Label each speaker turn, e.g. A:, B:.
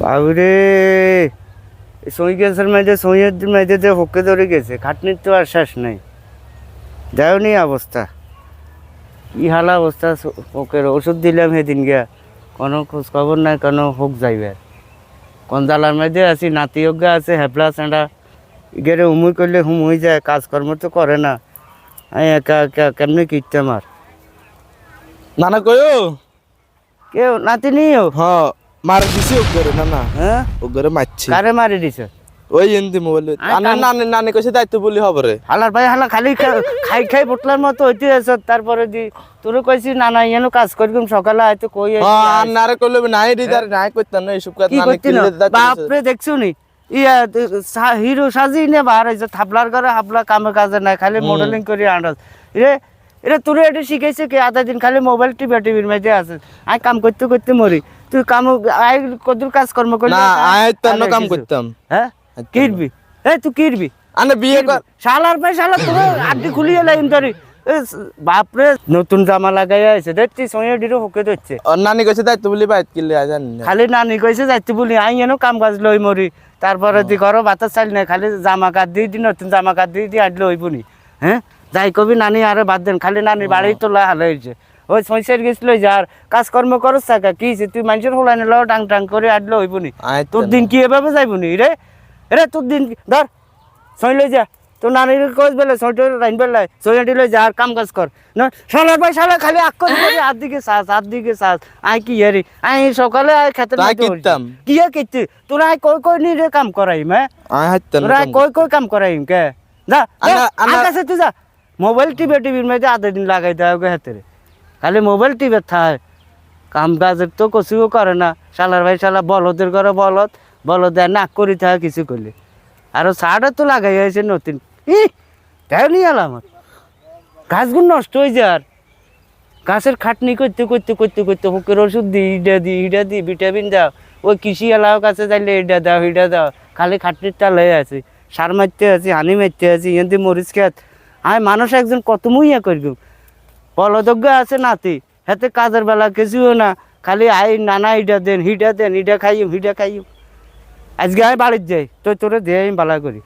A: বাবুরে সই গেছের মেয়েদের সইয়ের মেয়েদের যে হকে ধরে গেছে খাটনির তো আর শেষ নেই। যাওনি অবস্থা। কি হালা অবস্থা হোকের? ওষুধ দিলাম সেদিন গিয়া। কোনো খোঁজ খবর নাই কোনো হোক যাইবে। কোন মধ্যে আছি নাতি অজ্ঞা আছে হেপলা সেঁড়া ইগেরে হুমুই করলে হুম হয়ে যায় কাজকর্ম তো করে না। একা একা কেমনি কিনতাম আর
B: নানা কয়ো?
A: কেউ নাতি নিও?
B: হ। মার দিছি ওগরে না না
A: হ্যাঁ?
B: ওগরে মারছি।
A: কারে মারি দিছে?
B: ওই এনদি মোবাইল। আনে নানি নানি কইছে দায়িত্ব বলি হবে রে।
A: হালার ভাই হালা খালি খাই খাই বটলার মতো হইতে আছে তারপরে দি তোর কইছি না না ইয়ানো কাজ করবিম সকালে হয়তো কই
B: হ্যাঁ। আন্নারে কইলে নাই দিদার নাই কইতাম না এইসব কাজ
A: কি
B: নানি
A: করতি না?
B: কিনলে দায়িত্ব
A: বাপরে দেখছ নি? ইয়া হিরো সাজি নে হইছে থাপলার করে হাবলা কামে কাজে নাই খালি মডেলিং করি আন্দাজ। রে এরে তোরে এটা শিখাইছে কি? আধা দিন খালি মোবাইল টিপা টিভির মধ্যে আছে। আই কাম করতে করতে মরি। তুই কাম আই কদুর কাজ কর্ম করলি
B: না আয় তো কাম করতাম।
A: হ্যাঁ? কিরবি? এ তুই কিরবি?
B: আনে বিয়ে কর।
A: শালার ভাই শালা তোর আড্ডি খুলিয়ে লাইন তারি বাপরে নতুন জামা লাগাই আছে দেখছি সঙ্গে ডিরো হকে ধরছে।
B: নানি কইছে দায়িত্ব বলি বাইত কিনলে আয় জানি না।
A: খালি নানি কইছে যাইতে বলি আই এনো কাম কাজ লই মরি। তারপরে দি ঘর বাতাস চাল নাই খালি জামা কাট দিয়ে দি নতুন জামা কাট দিয়ে দি আডলে হইবনি হ্যাঁ? যাই কবি নানি আরে বাদ দেন খালি নানি বাড়ি তো হালে হয়েছে। ওই সইসের গেছিল যার কাজকর্ম করস থাকা কি? তুই মানুষের হোলাই নিল ডাং ডাং করে আডলে হইবনি। তোর দিন কি এভাবে যাইবনি রে? রে তোর দিন ধর সই লই যা। তোর নানির কইস বেলে সইটা রাইন বেলে সইয়াটি লই যা আর কাম কাজ কর। না শালার ভাই শালা খালি আক্ক দিকে হাত দিকে সাস হাত দিকে সাস আই কি হেরি আই সকালে আই খেতে
B: তাই কিনতাম।
A: কি এ কিত্তি তোরা আই কই কই নি রে কাম করাইম হ্যাঁ?
B: আয় হাইতাম
A: তোরা আই কই কই কাম করাইম কে? যা
B: আনা-
A: আকাশে তুই যা। মোবাইল টিপে টিভির মধ্যে আধা দিন লাগাই দেওয়া গে খালি মোবাইল টিপে থায়। কাম কাজের তো কচুও করে না। শালার ভাই শালা বলদের করে বলদ বলদ দেয়, নাক করি থাকে কিছু করলে। আরও শাড়া তো লাগাই হয়েছে নতুন। ই তাই নিয়ে এলাম গাছগুলো নষ্ট হয়ে যায় আর। গাছের খাটনি করতে করতে করতে করতে হুকের ওষুধ দি ইটা দিই ইটা দি, ভিটামিন দাও। ওই কৃষি এলাও কাছে যাইলে এটা দাও এটা দাও। খালি খাটনির টালে আছি। সার মারতে আছি, হানি মারতে আছি এতে মরিচ খেত। আমি মানুষ একজন কত মুইয়া করব? বলদজ্ঞ আছে নাতি, হাতে কাজের বেলা কিছুও না, খালি আই নানা ইটা দেন, হিটা দেন, ইটা খাইম, হিটা খাইম। আজকে আমি বাড়ির যাই তোরে দিয়ে আমি বালা করি।